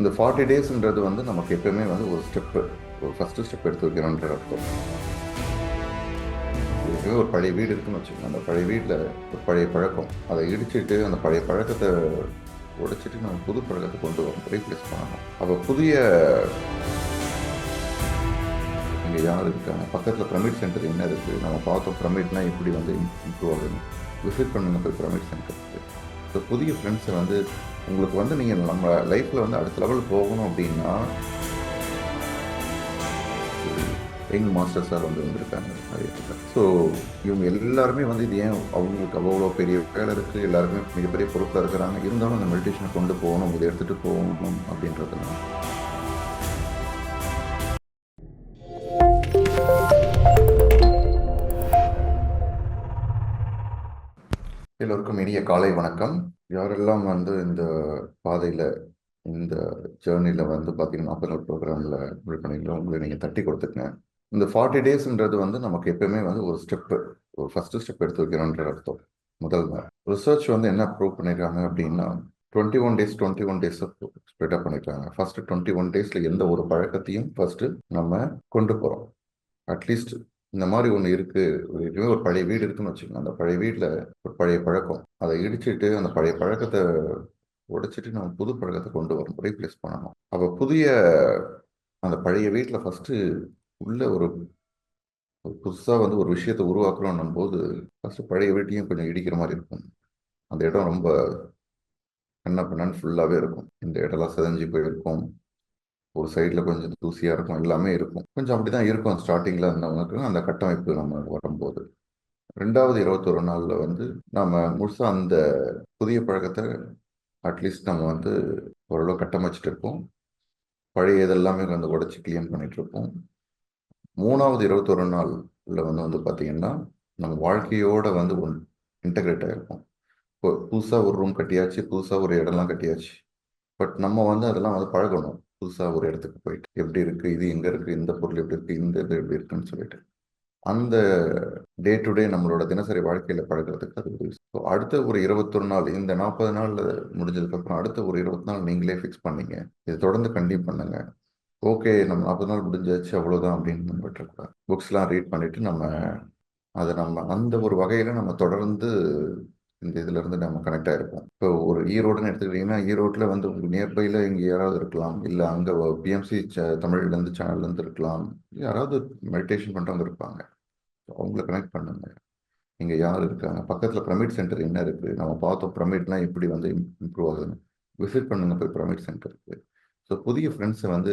இந்த ஃபார்ட்டி டேஸ்ன்றது வந்து நமக்கு எப்பயுமே வந்து ஒரு ஸ்டெப்பு ஒரு ஃபஸ்ட்டு ஸ்டெப் எடுத்து வைக்கணுன்ற அர்த்தம். எப்பவுமே ஒரு பழைய வீடு இருக்குன்னு வச்சுக்கோங்க. அந்த பழைய வீட்டில் ஒரு பழைய பழக்கம். அதை இடிச்சிட்டு அந்த பழைய பழக்கத்தை உடைச்சிட்டு நம்ம புது பழக்கத்தை கொண்டு வரோம் ரீப்ளேஸ் பண்ணணும். அப்போ புதிய இங்கே யார் இருக்காங்க? பக்கத்தில் பிரமிட் சென்டர் என்ன இருக்குது நம்ம பார்த்தோம் பிரமிட்னா எப்படி வந்து இம்ப்ரூவ் ஆகணும் விசிட் பண்ணுங்க போய் பிரமிட் இருக்குது ஸோ புதிய ஃப்ரெண்ட்ஸை வந்து உங்களுக்கு வந்து நீங்கள் நம்ம லைஃப்பில் வந்து அடுத்த லெவல் போகணும் அப்படின்னா பெயிங் மாஸ்டர் சார் வந்து வந்திருக்காங்க. நிறைய ஸோ இவங்க எல்லாருமே வந்து இது ஏன் அவங்களுக்கு அவ்வளோ பெரிய வேலை இருக்குது எல்லாருமே மிகப்பெரிய பொறுப்பில் இருக்கிறாங்க. இருந்தாலும் அந்த மெடிடேஷனை கொண்டு போகணும் இதை எடுத்துகிட்டு போகணும் அப்படின்றதுனால எல்லோருக்கும் இனிய காலை வணக்கம். யாரெல்லாம் வந்து இந்த பாதையில் இந்த ஜேர்னியில் வந்து பார்த்தீங்கன்னா நாற்பது நாள் ப்ரோக்ராமில் இது உங்களை நீங்கள் தட்டி கொடுத்துக்கங்க. இந்த ஃபார்ட்டி டேஸ்ன்றது வந்து நமக்கு எப்பயுமே வந்து ஒரு ஸ்டெப்பு ஒரு ஃபஸ்ட்டு ஸ்டெப் எடுத்து வைக்கிறோன்ற அர்த்தம். முதல் ரிசர்ச் வந்து என்ன ப்ரூவ் பண்ணியிருக்காங்க அப்படின்னா twenty one days twenty one days spread up பண்ணியிருக்காங்க ஃபர்ஸ்ட் டுவெண்ட்டி ஒன் டேஸில் எந்த ஒரு பழக்கத்தையும் ஃபர்ஸ்ட் நம்ம கொண்டு போகிறோம் அட்லீஸ்ட் இந்த மாதிரி ஒன்று இருக்கு. ஒரு இதுவே ஒரு பழைய வீடு இருக்குன்னு வச்சுக்கோங்க. அந்த பழைய வீட்டில் ஒரு பழைய பழக்கம். அதை இடிச்சிட்டு அந்த பழைய பழக்கத்தை உடைச்சிட்டு நம்ம புது பழக்கத்தை கொண்டு வரணும். ரீப்ளேஸ் பண்ணணும். அப்போ புதிய அந்த பழைய வீட்டில் ஃபஸ்ட்டு உள்ள ஒரு புதுசாக வந்து ஒரு விஷயத்தை உருவாக்குறோம் போது ஃபஸ்ட்டு பழைய வீட்டையும் கொஞ்சம் இடிக்கிற மாதிரி இருக்கும். அந்த இடம் ரொம்ப என்ன பண்ணான்னு ஃபுல்லாகவே இருக்கும். இந்த இடம்லாம் செதஞ்சு போயிருக்கும். ஒரு சைடில் கொஞ்சம் தூசியாக இருக்கும் எல்லாமே இருக்கும். கொஞ்சம் அப்படி தான் இருக்கும் ஸ்டார்டிங்கில் இருந்தவங்களுக்கு அந்த கட்டமைப்பு நம்ம வரும்போது. ரெண்டாவது இருபத்தொரு நாளில் வந்து நம்ம முழுசாக அந்த புதிய பழக்கத்தை அட்லீஸ்ட் நம்ம வந்து ஓரளவு கட்டமைச்சிட்டு இருப்போம். பழைய இதெல்லாமே வந்து உடச்சி கிளீன் பண்ணிட்டு இருப்போம். மூணாவது இருபத்தொரு நாளில் வந்து வந்து பார்த்தீங்கன்னா நம்ம வாழ்க்கையோட வந்து ஒன் இன்டகிரேட் ஆகிருப்போம் இப்போ புதுசாக ஒரு ரூம் கட்டியாச்சு புதுசாக ஒரு இடம்லாம் கட்டியாச்சு. பட் நம்ம வந்து அதெல்லாம் வந்து பழகணும். புதுசாக ஒரு இடத்துக்கு போயிட்டு எப்படி இருக்கு இது எங்கே இருக்கு இந்த பொருள் எப்படி இருக்கு இந்த இது எப்படி இருக்குன்னு சொல்லிட்டு. அந்த டே டு டே நம்மளோட தினசரி வாழ்க்கையில் பழகிறதுக்கு அது உதவி ஸோ அடுத்த ஒரு இருபத்தொரு நாள் இந்த நாற்பது நாள் முடிஞ்சதுக்கப்புறம் அடுத்த ஒரு இருபத்தி நாள் நீங்களே ஃபிக்ஸ் பண்ணீங்க. இதை தொடர்ந்து கண்டிப்பாக பண்ணுங்க. ஓகே நம்ம நாற்பது நாள் முடிஞ்சாச்சு அவ்வளோதான் அப்படின்னு நம்ம விட்டுருக்கூடாது புக்ஸ்லாம் ரீட் பண்ணிட்டு நம்ம அதை நம்ம அந்த ஒரு வகையில் நம்ம தொடர்ந்து இந்த இதுல இருந்து நம்ம கனெக்ட் ஆயிருப்போம். இப்போ ஒரு ஈரோடுன்னு எடுத்துக்கிட்டீங்கன்னா ஈரோட்டில் வந்து உங்களுக்கு நியர்பையில் இங்கே யாராவது இருக்கலாம். இல்லை அங்கே பிஎம்சி தமிழ்லேருந்து சேனல்லேருந்து இருக்கலாம். யாராவது மெடிடேஷன் பண்ணுறவங்க இருப்பாங்க. அவங்கள கனெக்ட் பண்ணுங்க. இங்கே யார் இருக்காங்க? பக்கத்தில் பிரமிட் சென்டர் என்ன இருக்குது நம்ம பார்த்தோம் பிரமிட்லாம் எப்படி வந்து இம்ப்ரூவ் ஆகுதுன்னு. விசிட் பண்ணுங்க போய் பிரமிட் சென்டருக்கு ஸோ புதிய ஃப்ரெண்ட்ஸை வந்து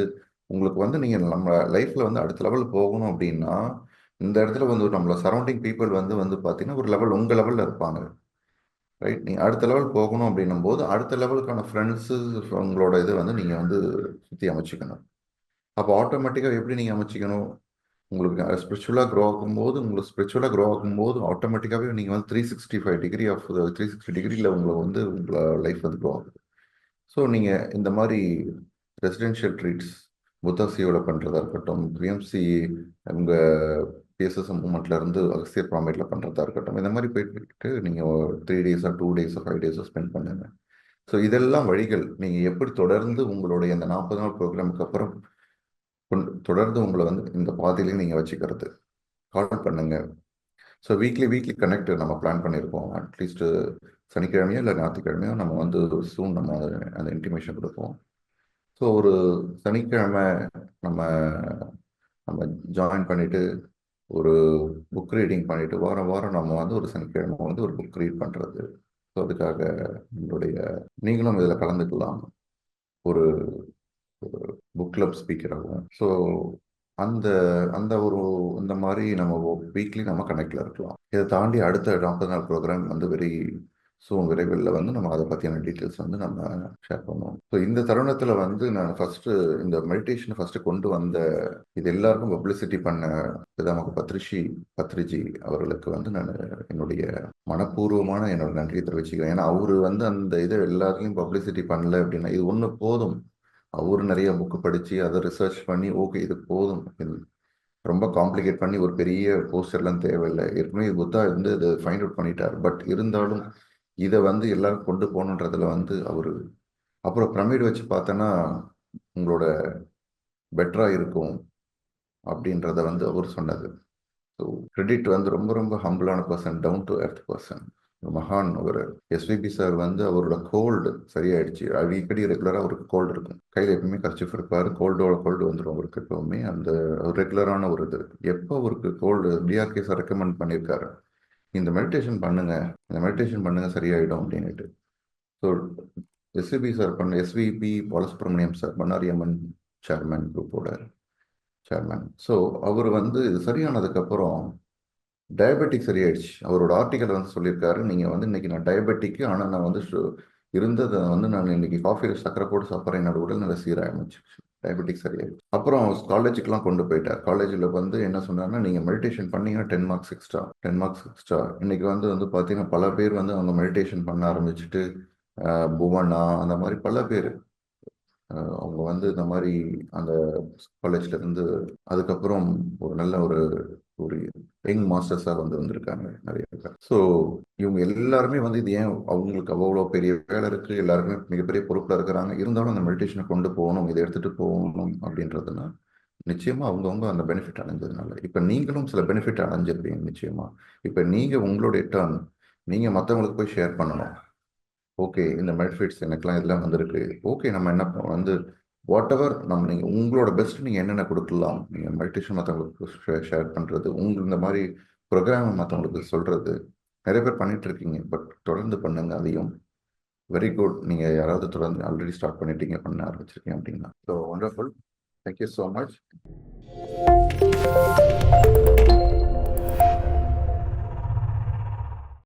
உங்களுக்கு வந்து நீங்கள் நம்ம லைஃப்பில் வந்து அடுத்த லெவல் போகணும் அப்படின்னா இந்த இடத்துல வந்து நம்மள சரௌண்டிங் பீப்புள் வந்து வந்து பார்த்தீங்கன்னா ஒரு லெவல் உங்கள் லெவலில் இருப்பாங்க. ரைட் நீங்கள் அடுத்த லெவல் போகணும் அப்படின்னும் போது அடுத்த லெவலுக்கான ஃப்ரெண்ட்ஸு உங்களோட இதை வந்து நீங்கள் வந்து சுற்றி அமைச்சிக்கணும். அப்போ ஆட்டோமேட்டிக்காக எப்படி நீங்கள் அமைச்சிக்கணும்? உங்களுக்கு ஸ்பிரிச்சுவலாக க்ரோ ஆகும்போது உங்களுக்கு ஸ்பிரிச்சுவலாக க்ரோ ஆகும்போது ஆட்டோமேட்டிக்காகவே நீங்கள் வந்து three sixty five degree of three sixty டிகிரியில் உங்களை வந்து உங்களை லைஃப் வந்து க்ரோ ஆகுது. ஸோ நீங்கள் இந்த மாதிரி ரெசிடென்ஷியல் ட்ரீட்ஸ் புத்தாசியோட பண்ணுறதா இருக்கட்டும் பிஎம்சி உங்கள் பிஎஸ்எஸ் மூமெண்ட்லேருந்து அகஸ்தியர் ப்ராமேட்ல பண்ணுறதா இருக்கட்டும் இந்த மாதிரி போயிட்டு நீங்கள் த்ரீ டேஸாக டூ டேஸோ ஃபைவ் டேஸோ ஸ்பெண்ட் பண்ணுங்க. ஸோ இதெல்லாம் வழிகள். நீங்கள் எப்படி தொடர்ந்து உங்களுடைய இந்த நாற்பது நாள் ப்ரோக்ராமுக்கு அப்புறம் தொடர்ந்து உங்களை வந்து இந்த பாதையிலையும் நீங்கள் வச்சுக்கிறது. கால் பண்ணுங்க. ஸோ வீக்லி வீக்லி கனெக்ட் நம்ம பிளான் பண்ணியிருக்கோம் அட்லீஸ்ட் சனிக்கிழமையோ இல்லை ஞாயிற்றுக்கிழமையோ நம்ம வந்து சூன் நம்ம அந்த இன்டிமேஷன் கொடுப்போம். ஸோ ஒரு சனிக்கிழமை நம்ம நம்ம ஜாயின் பண்ணிவிட்டு ஒரு புக் ரீடிங் பண்ணிட்டு வாரம் வாரம் நம்ம வந்து ஒரு சனிக்கிழமை வந்து ஒரு புக் ரீட் பண்ணுறது ஸோ அதுக்காக நம்மளுடைய நீங்களும் இதில் கலந்துக்கலாம். ஒரு புக் கிளப் ஸ்பீக்கராகவும் ஸோ அந்த அந்த ஒரு இந்த மாதிரி நம்ம வீக்லி நம்ம கனெக்டில் இருக்கலாம். இதை தாண்டி அடுத்த நாற்பது நாள் ப்ரோக்ராம் வந்து வெரி ஸோ விரைவில் வந்து நம்ம அதை பற்றியான டீட்டெயில்ஸ் வந்து நம்ம ஷேர் பண்ணுவோம். ஸோ இந்த தருணத்தில் வந்து நான் ஃபஸ்ட்டு இந்த மெடிடேஷனை ஃபஸ்ட்டு கொண்டு வந்த இது எல்லாருக்கும் பப்ளிசிட்டி பண்ண நமக்கு பத்ரிஷி பத்ரிஜி அவர்களுக்கு வந்து நான் என்னுடைய மனப்பூர்வமான என்னோட நன்றியை தெரிவிச்சுக்கிறேன். ஏன்னா அவர் வந்து அந்த இதை எல்லாத்துலேயும் பப்ளிசிட்டி பண்ணல அப்படின்னா இது ஒன்று போதும். அவர் நிறைய புக்கு படித்து அதை ரிசர்ச் பண்ணி ஓகே இது போதும். ரொம்ப காம்ப்ளிகேட் பண்ணி ஒரு பெரிய போஸ்டர்லாம் தேவையில்லை. ஏற்கனவே புத்தா வந்து இதை ஃபைண்ட் அவுட் பண்ணிட்டார். பட் இருந்தாலும் இதை வந்து எல்லாரும் கொண்டு போகணுன்றதுல வந்து அவர் அப்புறம் பிரமிடு வச்சு பார்த்தோன்னா உங்களோட பெட்டராக இருக்கும் அப்படின்றத வந்து அவர் சொன்னது ஸோ கிரெடிட் வந்து ரொம்ப ரொம்ப ஹம்பிளான person down to earth person மகான் அவர் எஸ்விபி சார் வந்து அவரோட கோல்டு சரியாயிடுச்சு. அடிக்கடி ரெகுலராக அவருக்கு கோல்டு இருக்கும். கையில் எப்பவுமே கர்ச்சிஃப் இருப்பார். கோல்டோட கோல்டு வந்துடும் அவருக்கு எப்பவுமே. அந்த ரெகுலரான ஒரு இது எப்போ அவருக்கு கோல்டு டிஆர்கே சார் ரெக்கமெண்ட் பண்ணியிருக்காரு இந்த மெடிடேஷன் பண்ணுங்க. இந்த மெடிடேஷன் பண்ணுங்க சரியாயிடும் அப்படின்னுட்டு. ஸோ எஸ்விபி சார் பண்ண SVB Balasubramaniam sir Bannariamman chairman குரூப்போட சேர்மன் ஸோ அவர் வந்து இது சரியானதுக்கப்புறம் டயபெட்டிக் சரியாயிடுச்சு. அவரோட ஆர்டிக்கல் வந்து சொல்லியிருக்காரு. நீங்கள் வந்து இன்னைக்கு நான் டயபெட்டிக்கு ஆனால் நான் வந்து இருந்ததை வந்து நான் இன்னைக்கு காஃபியில் சக்கரை போட்டு சாப்பிட்றேன். என்னோட உடல்நிலை அமைச்சிருச்சு டயபெட்டிக் சரியாயிடுச்சு அப்புறம் காலேஜுக்குலாம் கொண்டு போயிட்டார். காலேஜில் வந்து என்ன சொன்னார்னா நீங்கள் மெடிடேஷன் பண்ணீங்கன்னா ten marks extra ten marks extra இன்னைக்கு வந்து வந்து பார்த்தீங்கன்னா பல பேர் வந்து அவங்க மெடிடேஷன் பண்ண ஆரம்பிச்சுட்டு புவனா அந்த மாதிரி பல பேர். அவங்க வந்து இந்த மாதிரி அந்த காலேஜ்ல இருந்து அதுக்கப்புறம் ஒரு நல்ல ஒரு ஒரு யங் மாஸ்டர்ஸாக வந்து வந்திருக்காங்க நிறைய பேர். ஸோ இவங்க எல்லாருமே வந்து இது ஏன் அவங்களுக்கு அவ்வளோ பெரிய வேலை இருக்குது எல்லாருமே மிகப்பெரிய பொறுப்பில் இருக்கிறாங்க. இருந்தாலும் அந்த மெடிடேஷனை கொண்டு போகணும் இதை எடுத்துகிட்டு போகணும் அப்படின்றதுனா நிச்சயமாக அவங்கவுங்க அந்த பெனிஃபிட் அடைஞ்சதுனால. இப்போ நீங்களும் சில பெனிஃபிட் அடைஞ்சிருப்பீங்க நிச்சயமாக இப்போ நீங்கள் உங்களுடைய டர்ன் நீங்கள் மற்றவங்களுக்கு போய் ஷேர் பண்ணணும். ஓகே இந்த பெனிஃபிட்ஸ் எனக்குலாம் இதெல்லாம் வந்திருக்கு. ஓகே நம்ம என்ன வந்து வாட் எவர் நம்ம நீங்கள் உங்களோட பெஸ்ட் நீங்கள் என்னென்ன கொடுக்கலாம் நீங்கள் மெடிடேஷன் மற்றவங்களுக்கு ஷேர் பண்ணுறது உங்கள் இந்த மாதிரி ப்ரோக்ராம் மற்றவங்களுக்கு சொல்கிறது நிறைய பேர் பண்ணிட்டு இருக்கீங்க பட் தொடர்ந்து பண்ணுங்க அதையும். வெரி குட் நீங்கள் யாராவது தொடர்ந்து ஆல்ரெடி ஸ்டார்ட் பண்ணிட்டீங்க பண்ண ஆரம்பிச்சிருக்கீங்க அப்படின்னா. So wonderful thank you so much